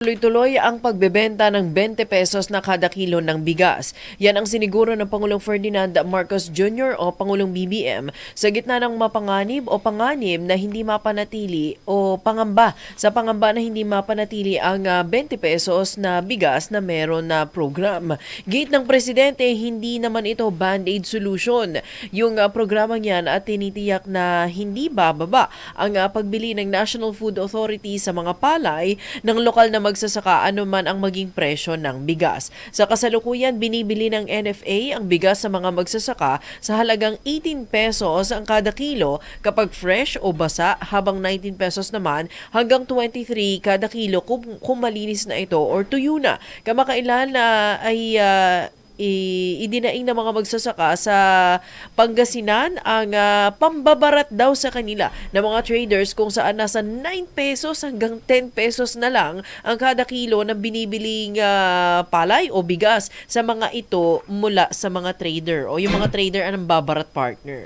Tuloy-tuloy ang pagbebenta ng 20 pesos na kada kilo ng bigas. Yan ang siniguro ng Pangulong Ferdinand Marcos Jr. o Pangulong BBM sa gitna ng mapanganib o panganib na hindi mapanatili o pangamba sa pangamba na hindi mapanatili ang ah, 20 pesos na bigas na meron na program. Gate ng Presidente, hindi naman ito band-aid solution. Yung ah, programang yan at tinitiyak na hindi bababa ang ah, pagbili ng National Food Authority sa mga palay ng lokal na magsasaka anuman ang maging presyo ng bigas. Sa kasalukuyan, binibili ng NFA ang bigas sa mga magsasaka sa halagang 18 pesos ang kada kilo kapag fresh o basa habang 19 pesos naman hanggang 23 kada kilo kung, kung malinis na ito or tuyo na. Kamakailan na ay ah, i- idinaing ng mga magsasaka sa Pangasinan ang ah, pambabarat daw sa kanila ng mga traders kung saan nasa 9 pesos hanggang 10 pesos na lang ang kada kilo ng binibiling ah, palay o bigas sa mga ito mula sa mga trader o yung mga trader ang babarat partner.